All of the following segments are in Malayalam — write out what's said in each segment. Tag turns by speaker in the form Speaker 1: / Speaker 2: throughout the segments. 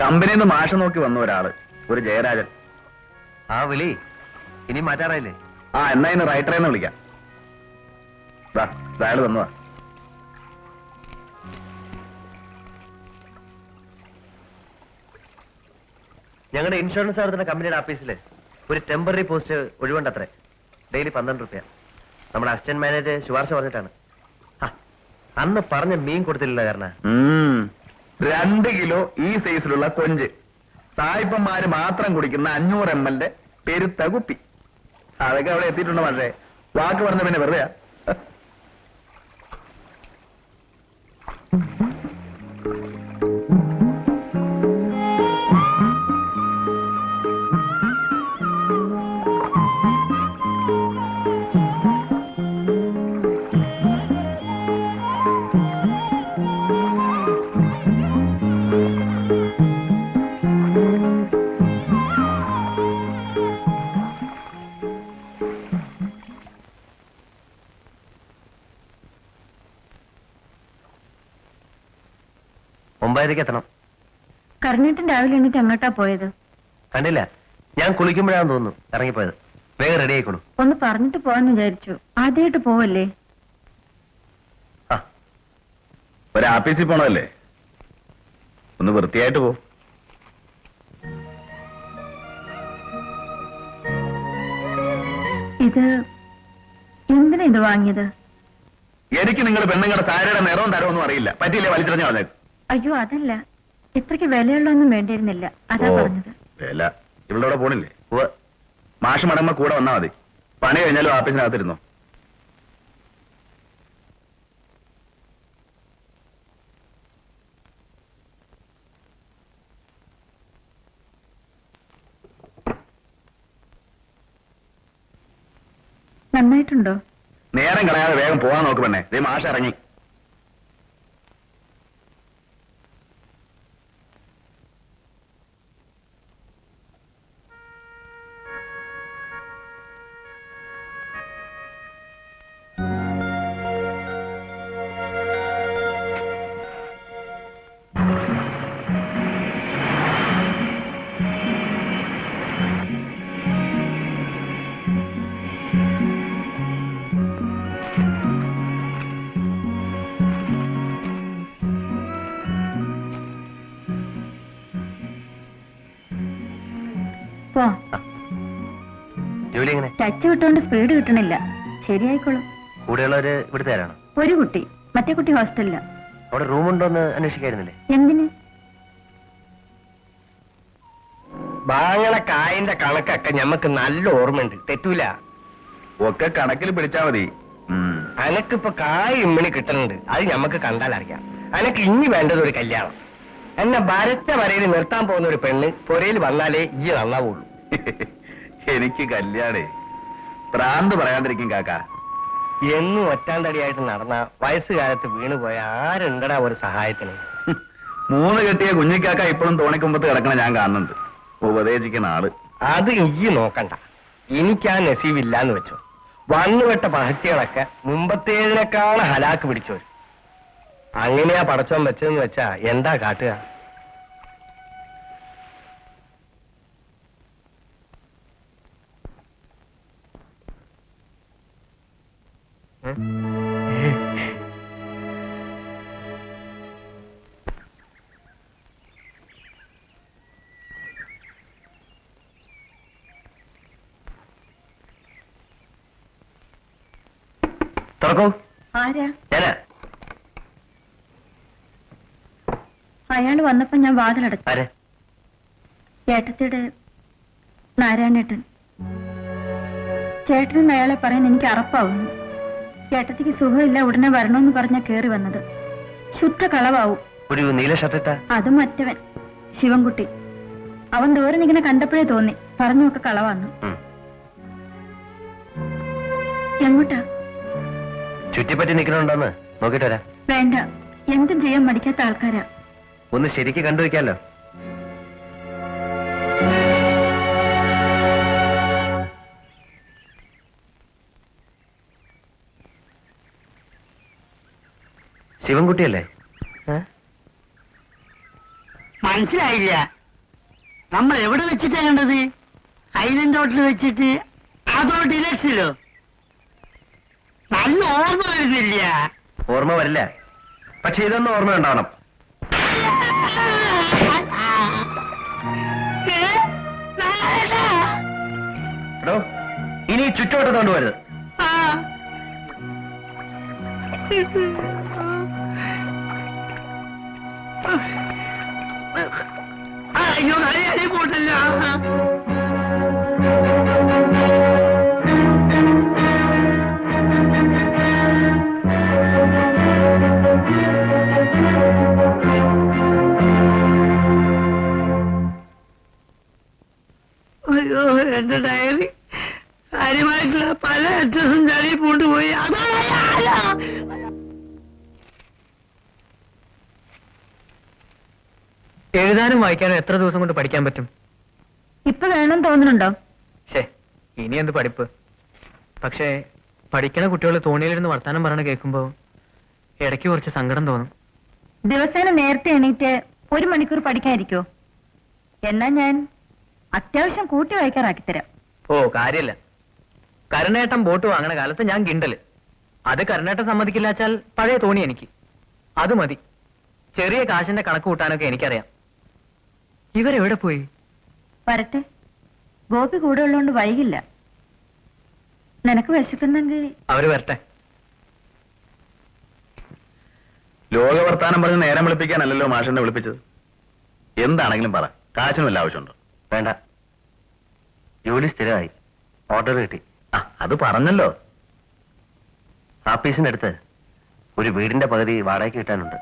Speaker 1: കമ്പനിയിൽ നിന്ന് മാഷ നോക്കി വന്ന ഒരാൾ ഒരു ജയരാജൻ.
Speaker 2: ആ വിളി. ഇനി മാറ്റാറായില്ലേ?
Speaker 1: ആ എന്നാ ഇന്ന് റൈറ്ററേന്ന് വിളിക്കാം. അയാൾ വന്നതാ.
Speaker 2: ഞങ്ങളുടെ ഇൻഷുറൻസ് നടത്തുന്ന കമ്പനിയുടെ ഓഫീസിൽ ഒരു ടെമ്പററി പോസ്റ്റ് ഒഴിവുണ്ടത്രേ. ഡെയിലി പന്ത്രണ്ട് റുപ്യ. നമ്മുടെ അസിസ്റ്റന്റ് മാനേജർ ശുപാർശ പറഞ്ഞിട്ടാണ്. അന്ന് പറഞ്ഞ മീൻ കൊടുത്തില്ല കാരണം.
Speaker 1: രണ്ട് കിലോ ഈ സൈസിലുള്ള കൊഞ്ച്. സായിപ്പന്മാര് മാത്രം കുടിക്കുന്ന അഞ്ഞൂറ് എം എൽ പെരുത്ത കുപ്പി. അതൊക്കെ അവിടെ എത്തിയിട്ടുണ്ടോ പക്ഷേ വാക്ക് പറഞ്ഞ പിന്നെ വെറുതെ
Speaker 2: ഒമ്പതരയ്ക്ക് എത്തണം.
Speaker 3: കറിഞ്ഞിട്ടും രാവിലെ എണ്ണിട്ട് എങ്ങോട്ടാ പോയത്?
Speaker 2: കണ്ടില്ല. ഞാൻ കുളിക്കുമ്പോഴാന്ന് തോന്നുന്നു. ഇറങ്ങിപ്പോയത്. വേഗം റെഡി ആയിക്കോളൂ.
Speaker 3: ഒന്ന് പറഞ്ഞിട്ട് പോവാന്ന് വിചാരിച്ചു. ആദ്യമായിട്ട് പോവല്ലേ?
Speaker 1: ഒരു ആഫീസിൽ പോണല്ലേ ഒന്ന് വൃത്തിയായിട്ട് പോ.
Speaker 3: ഇത് എന്തിനാ ഇത് വാങ്ങിയത്?
Speaker 1: എനിക്ക് നിങ്ങൾ പെണ്ണുങ്ങളുടെ സാരയുടെ നിറവും തരവൊന്നും അറിയില്ല. പറ്റിയില്ലേ വലിച്ചെറിഞ്ഞു കളഞ്ഞേക്ക്?
Speaker 3: അയ്യോ അതല്ല. ഇത്രയ്ക്ക് വിലയുള്ളൊന്നും വേണ്ടിയിരുന്നില്ല. അതാ പറഞ്ഞത്.
Speaker 1: വില. ഇവിടെ പോണില്ലേ? മാഷം മടങ്ങുമ്പോ കൂടെ വന്നാ മതി. പണി കഴിഞ്ഞാലും ആഫീസിനകത്തിരുന്നോ
Speaker 3: നന്നായിട്ടുണ്ടോ?
Speaker 1: നേരം കളയാതെ വേഗം പോവാൻ ദേ മാഷ് ഇറങ്ങി.
Speaker 3: ടച്ച് വിട്ടുകൊണ്ട് സ്പീഡ് കിട്ടണില്ല. ശരിയായിക്കോളും.
Speaker 2: കൂടെയുള്ളവര് ഇവിടുത്തെ ആരാണ്?
Speaker 3: ഒരു കുട്ടി. മറ്റേ കുട്ടി ഹോസ്റ്റലില്ല
Speaker 2: അവിടെ റൂമുണ്ടോന്ന് അന്വേഷിക്കായിരുന്നില്ലേ?
Speaker 3: എന്തിന്?
Speaker 4: വാങ്ങണ കായന്റെ കണക്കൊക്കെ ഞമ്മക്ക് നല്ല ഓർമ്മയുണ്ട്. തെറ്റൂല.
Speaker 1: ഒക്കെ കണക്കിൽ പിടിച്ചാ മതി. ഉം.
Speaker 4: അനക്കിപ്പോ കായ ഇമ്മണി കിട്ടുന്നുണ്ട് അത് ഞമ്മക്ക് കണ്ടാൽ അറിയാം. അനക്ക് ഇനി വേണ്ടത് ഒരു കല്യാണം. എന്നെ ഭരത്ത വരയിൽ നിർത്താൻ പോകുന്ന ഒരു പെണ്ണ് പുരയിൽ വന്നാലേ ഈ നന്നാവുള്ളൂ.
Speaker 1: എനിക്ക് കല്യാണേ. പ്രാന്ത് പറയാണ്ടിരിക്കും കാക്ക.
Speaker 4: എന്നും ഒറ്റാന്തടിയായിട്ട് നടന്ന വയസ്സുകാലത്ത് വീണുപോയ ആരുണ്ടടാ ഒരു സഹായത്തിന്?
Speaker 1: മൂന്ന് കെട്ടിയ കുഞ്ഞിക്കാക്ക ഇപ്പോഴും തോണിക്കുമ്പത്ത് കിടക്കണ ഞാൻ കാണുന്നുണ്ട്. ഉപദേശിക്കുന്ന ആൾ.
Speaker 4: അത് ഈ നോക്കണ്ട. എനിക്ക് ആ നസീബില്ലാന്ന് വെച്ചു. വന്നുവിട്ട പഹത്യകളൊക്കെ മുമ്പത്തേതിനേക്കാൾ ഹലാക്ക് പിടിച്ചു അങ്ങനെയാ പടച്ചോൻ വെച്ചതെന്ന് വെച്ചാ എന്താ കാട്ടുക?
Speaker 2: തുറക്കൂ.
Speaker 3: ആരാ?
Speaker 2: ഞാനാ.
Speaker 3: അയാൾ വന്നപ്പോ ഞാൻ വാതിലടച്ചു.
Speaker 2: ആരെ?
Speaker 3: ചേട്ടത്തിയുടെ നാരായണേട്ടൻ. ചേട്ടനെന്ന് അയാളെ പറയാൻ എനിക്ക് അറപ്പാവുന്നു. ചേട്ടത്തിക്ക് സുഖമില്ല ഉടനെ വരണമെന്ന് പറഞ്ഞ കേറി വന്നത്. ശുദ്ധ കളവാവും.
Speaker 2: ഒരു നീല ഷർട്ടിട്ട?
Speaker 3: അത് മറ്റവൻ ശിവൻകുട്ടി. അവൻ ദൂരെ ഇങ്ങനെ കണ്ടപ്പോഴേ തോന്നി പറഞ്ഞൊക്കെ കളവാന്ന്. എങ്ങോട്ടാ?
Speaker 2: ചുറ്റിപ്പറ്റി നിൽക്കണുണ്ടോന്ന്? നോക്കിട്ട് വരാം.
Speaker 3: വേണ്ട എന്തും ചെയ്യാൻ മടിക്കാത്ത ആൾക്കാരാ.
Speaker 2: ഒന്ന് ശരിക്ക് കണ്ടു ശിവൻകുട്ടിയല്ലേ?
Speaker 5: മനസ്സിലായില്ല. നമ്മൾ എവിടെ വെച്ചിട്ടാ കണ്ടത്? ഐലൻഡ് ഹോട്ടൽ വെച്ചിട്ട് അതോ ഡിലക്സിലോ നല്ല ഓർമ്മ വരുന്നില്ല.
Speaker 2: ഓർമ്മ വരില്ല. പക്ഷെ ഇതൊന്നും ഓർമ്മ ഉണ്ടാവണം. ഇനി ചുറ്റോട്ട് കൊണ്ടുവരുത്
Speaker 5: ആ. ആ, അയ്യോ നാരായണ പോട്ടല്ലോ അയ്യോ എന്റെ ഡയറി കാര്യമായിട്ടുള്ള പല അഡ്രസ്സും ചളി പൂണ്ടുപോയി. അതാ
Speaker 6: എഴുതാനും വായിക്കാനും എത്ര ദിവസം കൊണ്ട് പഠിക്കാൻ പറ്റും?
Speaker 3: ഇപ്പൊ വേണം തോന്നുന്നുണ്ടോ?
Speaker 6: ശേ ഇനി എന്ത് പഠിപ്പ്? പക്ഷേ പഠിക്കണ കുട്ടികൾ തോണിയിലിരുന്ന് വർത്താനം പറയണ കേൾക്കുമ്പോ ഇടയ്ക്ക് കുറച്ച് സങ്കടം തോന്നും.
Speaker 3: ദിവസേന നേരത്തെ എണീറ്റ് ഒരു മണിക്കൂർ പഠിക്കാതിരിക്കോ? എന്നാ ഞാൻ അത്യാവശ്യം കൂട്ടി വായിക്കാറാക്കി തരാം.
Speaker 6: ഓ കാര്യമില്ല കരുണേട്ടൻ ബോട്ട് വാങ്ങണ കാലത്ത് ഞാൻ ഗിണ്ടൽ. അത് കരുണേട്ടൻ സമ്മതിക്കില്ലാച്ചാൽ പഴയ തോണി എനിക്ക്. അത് മതി. ചെറിയ കാശിന്റെ കണക്ക് കൂട്ടാനൊക്കെ എനിക്കറിയാം. ഇവരെവിടെ പോയി?
Speaker 3: വരട്ടെ. ഗോപി കൂടെ ഉള്ളതുകൊണ്ട് വൈകില്ല. നിനക്ക് വിശക്കുന്നെങ്കിൽ
Speaker 6: അവർ വരട്ടെ.
Speaker 1: ലോക വർത്താനം പറഞ്ഞ് നേരം വിളിപ്പിക്കാനല്ലല്ലോ മാഷിനെ വിളിപ്പിച്ചത്. എന്താണെങ്കിലും പറ. കാശിനും വല്ല ആവശ്യമുണ്ടോ?
Speaker 2: വേണ്ട. ജോലി സ്ഥിരമായി. ഓർഡർ കിട്ടി.
Speaker 1: ആ അത് പറഞ്ഞല്ലോ.
Speaker 2: ആപ്പീസിന്റെ അടുത്ത് ഒരു വീടിന്റെ പകുതി വാടകയ്ക്ക് കിട്ടാനുണ്ട്.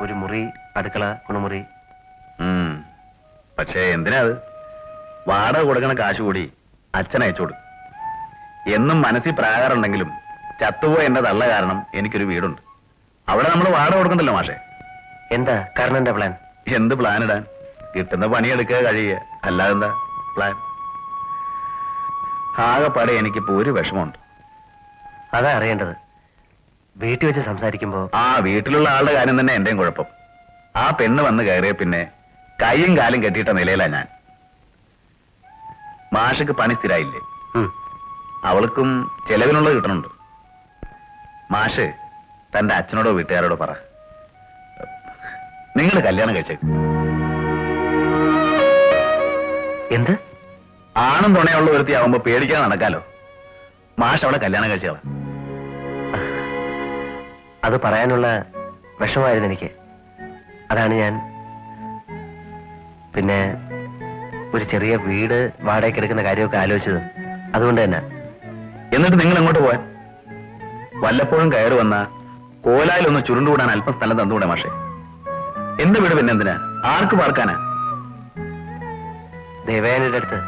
Speaker 2: ഒരു മുറി അടുക്കള കുണുമുറി.
Speaker 1: പക്ഷേ എന്തിനാ അത്? വാടക കൊടുക്കണ കാശ് കൂടി അച്ഛൻ അയച്ചു കൊടുക്കും. എന്നും മനസ്സിൽ പ്രാകാറുണ്ടെങ്കിലും ചത്തുപോയ എന്റെ തള്ള കാരണം എനിക്കൊരു വീടുണ്ട്. അവിടെ നമ്മൾ വാടക കൊടുക്കണ്ടല്ലോ മാഷെ.
Speaker 2: എന്താ? കാരണന്റെ പ്ലാൻ
Speaker 1: എന്ത് പ്ലാൻ ഇടാൻ? കിട്ടുന്ന പണിയെടുക്കുക കഴിയുക. അല്ലാതെ എന്താ പ്ലാൻ ആകെപ്പാടെ എനിക്കിപ്പോ ഒരു വിഷമമുണ്ട്.
Speaker 2: അതാ അറിയേണ്ടത്. വീട്ടിൽ വെച്ച് സംസാരിക്കുമ്പോ
Speaker 1: ആ വീട്ടിലുള്ള ആളുടെ കാര്യം തന്നെ എന്റെയും കുഴപ്പം. ആ പെണ്ണ് വന്ന് കയറിയ പിന്നെ കൈയും കാലും കെട്ടിയിട്ട നിലയിലാ ഞാൻ. മാഷക്ക് പണി സ്ഥിരായില്ലേ? അവൾക്കും ചെലവിനുള്ളത് കിട്ടണുണ്ട്. മാഷ് തന്റെ അച്ഛനോടോ വീട്ടുകാരോടോ പറ. നിങ്ങൾ കല്യാണം കഴിച്ചേക്ക്.
Speaker 2: എന്ത്?
Speaker 1: ആണും തുണയുള്ള ഒരുത്തിയാവുമ്പോ പേടിക്കാതെ നടക്കാലോ? മാഷ് അവളെ കല്യാണം കഴിച്ചോളാം
Speaker 2: അത് പറയാനുള്ള വിഷമായിരുന്നു എനിക്ക്. അതാണ് ഞാൻ പിന്നെ ഒരു ചെറിയ വീട് വാടകയ്ക്ക് എടുക്കുന്ന കാര്യമൊക്കെ ആലോചിച്ചത് അതുകൊണ്ട് തന്നെ.
Speaker 1: എന്നിട്ട് നിങ്ങൾ എങ്ങോട്ട് പോവാൻ? വല്ലപ്പോഴും കയറി വന്ന കോലായിലൊന്ന് ചുരുണ്ടുകൂടാൻ അല്പം സ്ഥലം തന്നുകൂടെ മാഷെ. എന്റെ വീട് പിന്നെ എന്തിനാ? ആർക്ക് പാർക്കാനാ?
Speaker 2: ദേവയാനിയുടെ അടുത്ത്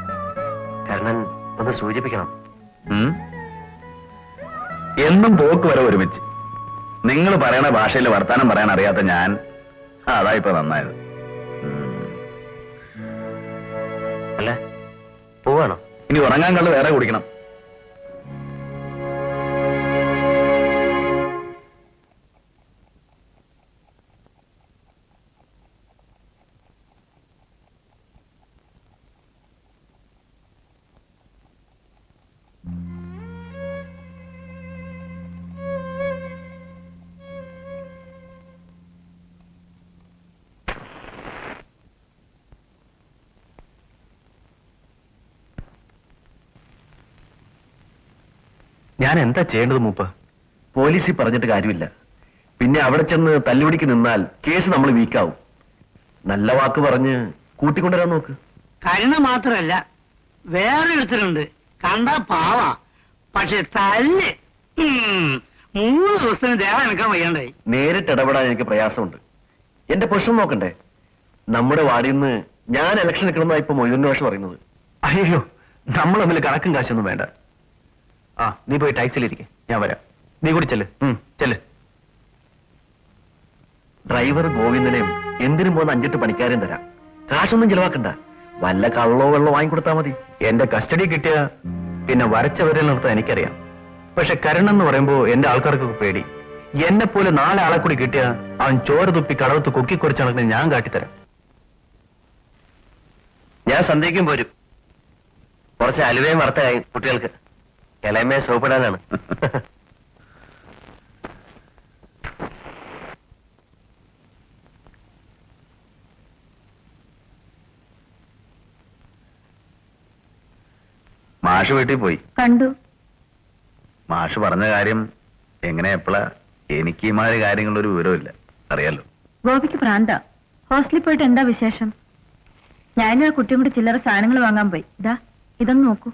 Speaker 2: കർണൻ ഒന്ന് സൂചിപ്പിക്കണം?
Speaker 1: എന്നും പോക്ക് വരെ ഒരുമിച്ച്. നിങ്ങൾ പറയണ ഭാഷയിൽ വർത്താനം പറയാൻ അറിയാത്ത ഞാൻ അതാ ഇപ്പൊ നന്നായത്.
Speaker 2: പോവാണോ?
Speaker 1: ഇനി ഉറങ്ങാൻ കള്ള് വേറെ കുടിക്കണം.
Speaker 2: ഞാൻ എന്താ ചെയ്യേണ്ടത് മൂപ്പ? പോലീസിൽ പറഞ്ഞിട്ട് കാര്യമില്ല. പിന്നെ അവിടെ ചെന്ന് തല്ലുപിടിക്ക് നിന്നാൽ കേസ് നമ്മൾ വീക്കാവും. നല്ല വാക്ക് പറഞ്ഞ് കൂട്ടിക്കൊണ്ടുവരാൻ നോക്ക്.
Speaker 5: കരുണ മാത്രല്ല വേറെ ഒരുത്തരുണ്ട് കണ്ട പാവ. പക്ഷെ തല്ല്. മൂന്ന് ദിവസത്തിന് ദേഹം എടുക്കാൻ വയ്യാണ്ടായി.
Speaker 2: നേരിട്ട് ഇടപെടാൻ എനിക്ക് പ്രയാസമുണ്ട്. എന്റെ പ്രശ്നം നോക്കണ്ടേ? നമ്മുടെ വാർഡിൽ നിന്ന് ഞാൻ ഇലക്ഷൻ എടുക്കണമെന്നാണ് ഇപ്പൊ മൊയ്തൂർ ഭാഷ പറയുന്നത്.
Speaker 1: അയ്യോ നമ്മൾ തമ്മിൽ കണക്കും കാശൊന്നും വേണ്ട. ആ നീ പോയി ടാക്സിയിലിരിക്കെ ഞാൻ വരാം. നീ കൂടി ചെല്ല്. ചെല്ല്.
Speaker 2: ഡ്രൈവർ ഗോവിന്ദനെയും എന്തിനും പോകുന്ന അഞ്ചെട്ട് പണിക്കാരെയും തരാം. കാശൊന്നും ചിലവാക്കണ്ട. വല്ല കള്ളോ വെള്ളോ വാങ്ങിക്കൊടുത്താ മതി.
Speaker 1: എന്റെ കസ്റ്റഡി കിട്ടിയ പിന്നെ വരച്ച വരൽ നിർത്താൻ എനിക്കറിയാം. പക്ഷെ കരൺ എന്ന് പറയുമ്പോ എന്റെ ആൾക്കാർക്കൊക്കെ പേടി. എന്നെ പോലെ നാലാളെ കൂടി കിട്ടിയ അവൻ ചോര തുപ്പി കടവത്ത് കൊക്കിക്കുറിച്ച് നടക്കുന്ന ഞാൻ കാട്ടിത്തരാം.
Speaker 2: ഞാൻ സന്ദേഹിക്കും പോരും. കുറച്ച് അലുവയും വറുത്തായി കുട്ടികൾക്ക്. ഇളയമ്മയെ സോപ്പിടാനാണ്.
Speaker 1: മാഷ് വീട്ടിൽ പോയി.
Speaker 3: കണ്ടു.
Speaker 1: മാഷ് പറഞ്ഞ കാര്യം എങ്ങനെ എപ്പോഴാ എനിക്ക് ഈ മാതിരി കാര്യങ്ങളൊരു വിവരമില്ല അറിയാലോ?
Speaker 3: ഗോപിക്ക് പ്രാന്ത ഹോസ്റ്റലിൽ പോയിട്ട് എന്താ വിശേഷം? ഞാനും ആ കുട്ടിയും കൂടി ചില്ലറ സാധനങ്ങൾ വാങ്ങാൻ പോയി. ഇതാ ഇതൊന്ന് നോക്കൂ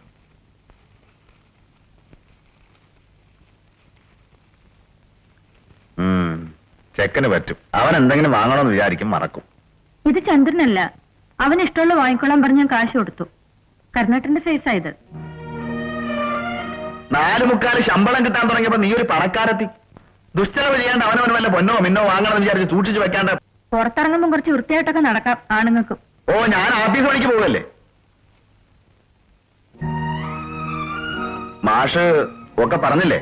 Speaker 1: ഉം, ചെക്കന് പറ്റും. അവൻ എന്തെങ്കിലും വാങ്ങണമെന്ന് വിചാരിക്കും മറക്കും.
Speaker 3: ഇത് ചന്ദ്രനല്ല. അവന് ഇഷ്ടമുള്ള വാങ്ങിക്കൊള്ളാൻ പറഞ്ഞ് ഞാൻ കാശ് കൊടുത്തു. കർണാട്ടന്റെ സൈസാ ഇത്.
Speaker 1: നാല് മുക്കാൽ ശമ്പളം കിട്ടാൻ തുടങ്ങിയപ്പോ നീ ഒരു പണക്കാരെത്തി. ദുശ്ചലവ് ചെയ്യാണ്ട് അവനവന് വല്ല പൊന്നോ മിന്നോ വാങ്ങണമെന്ന് വിചാരിച്ച് സൂക്ഷിച്ചു വെക്കാണ്ട്.
Speaker 3: പുറത്തിറങ്ങുമ്പോൾ കുറച്ച് വൃത്തിയായിട്ടൊക്കെ നടക്കാം ആണുങ്ങൾക്ക്.
Speaker 1: ഓ ഞാൻ ആഫീസ് പണിക്ക് പോകല്ലേ മാഷ് ഒക്കെ പറഞ്ഞില്ലേ?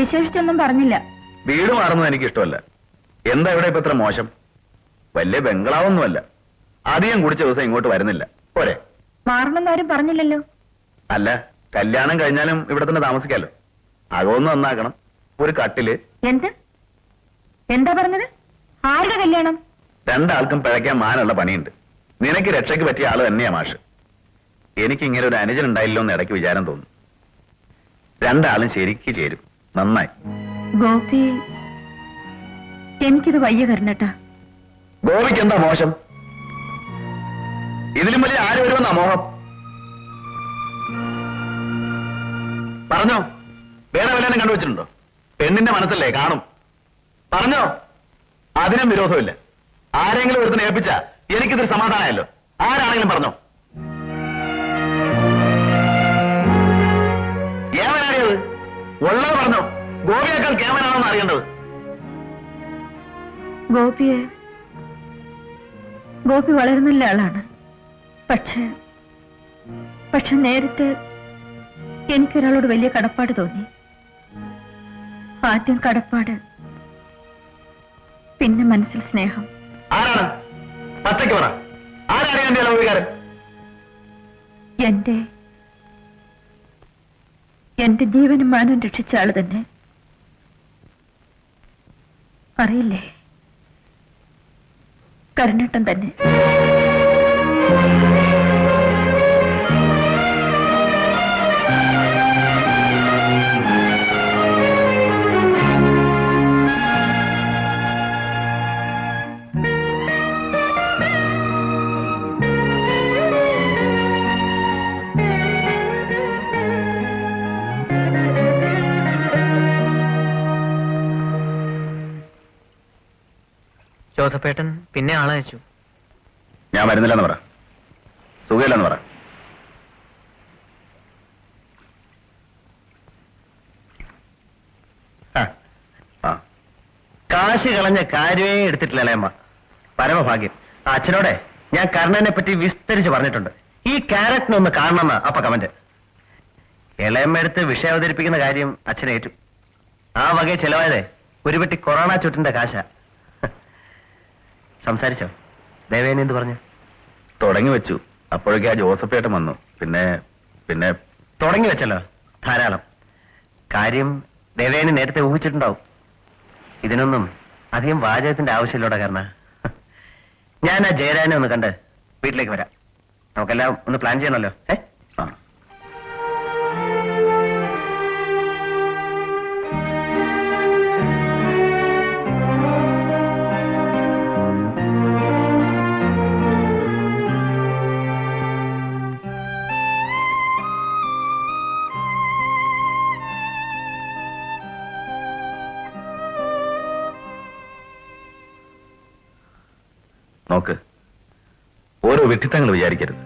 Speaker 3: വിശേഷിച്ചൊന്നും പറഞ്ഞില്ല.
Speaker 1: വീട് മാറുന്നത് എനിക്ക് ഇഷ്ടമല്ല എന്താ ഇവിടെ ഇപ്പൊ ഇത്ര മോശം? വലിയ ബംഗ്ലാവൊന്നുമല്ല. അധികം കുടിച്ച ദിവസം ഇങ്ങോട്ട് വരുന്നില്ല. പോരെ.
Speaker 3: മാറണമെന്ന് ആരും പറഞ്ഞില്ലല്ലോ.
Speaker 1: അല്ല കല്യാണം കഴിഞ്ഞാലും ഇവിടെ തന്നെ താമസിക്കാലോ. അകമൊന്നും നന്നാക്കണം. ഒരു കട്ടിൽ.
Speaker 3: എന്ത്? എന്താ പറഞ്ഞത്? ആരുടെ കല്യാണം?
Speaker 1: രണ്ടാൾക്കും പിഴയ്ക്കാൻ മാനുള്ള പണിയുണ്ട്. നിനക്ക് രക്ഷയ്ക്ക് പറ്റിയ ആൾ തന്നെയാ മാഷ്. എനിക്ക് ഇങ്ങനെ ഒരു അനുജൻ ഉണ്ടായില്ലോ എന്ന് ഇടയ്ക്ക് വിചാരം തോന്നും. രണ്ടാളും ശരിക്ക് ചേരും. നന്നായി.
Speaker 3: ഗോപി എനിക്കിത് വയ്യ കരുണട്ടാ.
Speaker 1: ഗോപിക്ക് എന്താ മോശം? ഇതിലും വലിയ ആര് വരുമെന്നാ മോഹം? പറഞ്ഞോ വേറെ വല്ലതും കണ്ടുവച്ചിട്ടുണ്ടോ? പെണ്ണിന്റെ മനസ്സല്ലേ കാണും. പറഞ്ഞോ അതിനും വിരോധമില്ല. ആരെങ്കിലും ഒരുത്തിനെ ഏൽപ്പിച്ച എനിക്കിതൊരു സമാധാനമല്ലോ. ആരാണെങ്കിലും പറഞ്ഞോ. ഏവനാടിയത് ഉള്ളത് പറഞ്ഞോ. ഗോപിയേക്കാൾ കേമനാണെന്ന് അറിയേണ്ടത്?
Speaker 3: ഗോപിയെ ഗോപി വളരെ നല്ല ആളാണ്. പക്ഷേ പക്ഷെ നേരത്തെ എനിക്കൊരാളോട് വലിയ കടപ്പാട് തോന്നി. ആദ്യം കടപ്പാട് പിന്നെ മനസ്സിൽ സ്നേഹം.
Speaker 1: ആരാണ്? പച്ചയ്ക്ക് പറ. ആരാണ് എന്റെ ലൗകികാരൻ
Speaker 3: എന്റെ എന്റെ ജീവനും മാനവും രക്ഷിച്ച ആൾ തന്നെ. അറിയില്ലേ കരുണേട്ടൻ തന്നെ.
Speaker 6: ജോസഫേട്ടൻ പിന്നെ ആളയച്ചു
Speaker 1: ഞാൻ വരുന്നില്ലെന്ന് പറ. സുഖമില്ലെന്ന് പറ.
Speaker 2: കാശ് കളഞ്ഞ കാര്യമേ എടുത്തിട്ടില്ല അമ്മ പരമഭാഗ്യം. അച്ഛനോടെ ഞാൻ കർണനെ പറ്റി വിസ്തരിച്ച് പറഞ്ഞിട്ടുണ്ട്. ഈ ക്യാരക്ടറിനെ ഒന്ന് കാണണമെന്ന അപ്പ കമന്റ്. ഇളയമ്മ എടുത്ത് വിഷയം അവതരിപ്പിക്കുന്ന കാര്യം അച്ഛനേറ്റു. ആ വകയെ ചെലവായതേ. ഒരു പെട്ടി കൊറോണ ചുറ്റിന്റെ കാശ. സംസാരിച്ചോ? ദേവേനെ എന്ത് പറഞ്ഞു?
Speaker 1: തുടങ്ങി വെച്ചു. അപ്പോഴേക്കും ആ ജോസഫ് ഏട്ടൻ വന്നു. പിന്നെ പിന്നെ
Speaker 2: തുടങ്ങി വെച്ചല്ലോ. ധാരാളം. കാര്യം ദേവേനെ നേരത്തെ ഊഹിച്ചിട്ടുണ്ടാവും. ഇതിനൊന്നും അധികം വാചകത്തിന്റെ ആവശ്യമില്ലോടെ കാരണം. ഞാൻ ആ ജയരാനെ ഒന്ന് കണ്ട് വീട്ടിലേക്ക് വരാം. നമുക്കെല്ലാം ഒന്ന് പ്ലാൻ ചെയ്യണമല്ലോ. ഏ?
Speaker 1: നോക്ക്. ഓരോ വ്യക്തിത്വങ്ങൾ വിചാരിക്കരുത്.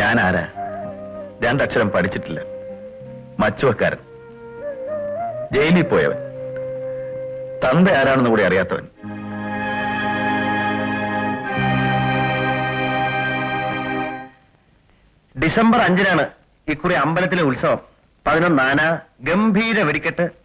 Speaker 1: ഞാൻ ആരാ രണ്ടക്ഷരം പഠിച്ചിട്ടില്ല. മച്ചുവക്കാരൻ. ജയിലിൽ പോയവൻ. തന്ത ആരാണെന്ന് കൂടി അറിയാത്തവൻ.
Speaker 2: ഡിസംബർ അഞ്ചിനാണ് ഇക്കുറി അമ്പലത്തിലെ ഉത്സവം. പതിനൊന്നാന ഗംഭീര വെടിക്കെട്ട്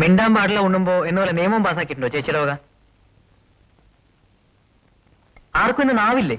Speaker 6: മിണ്ടാൻ പാടില്ല ഉണ്ണുമ്പോ എന്നുപോലെ നിയമം പാസ്സാക്കിയിട്ടുണ്ടോ ചേച്ചിയുടെ വക? ആർക്കും ഇന്ന് നാവില്ലേ?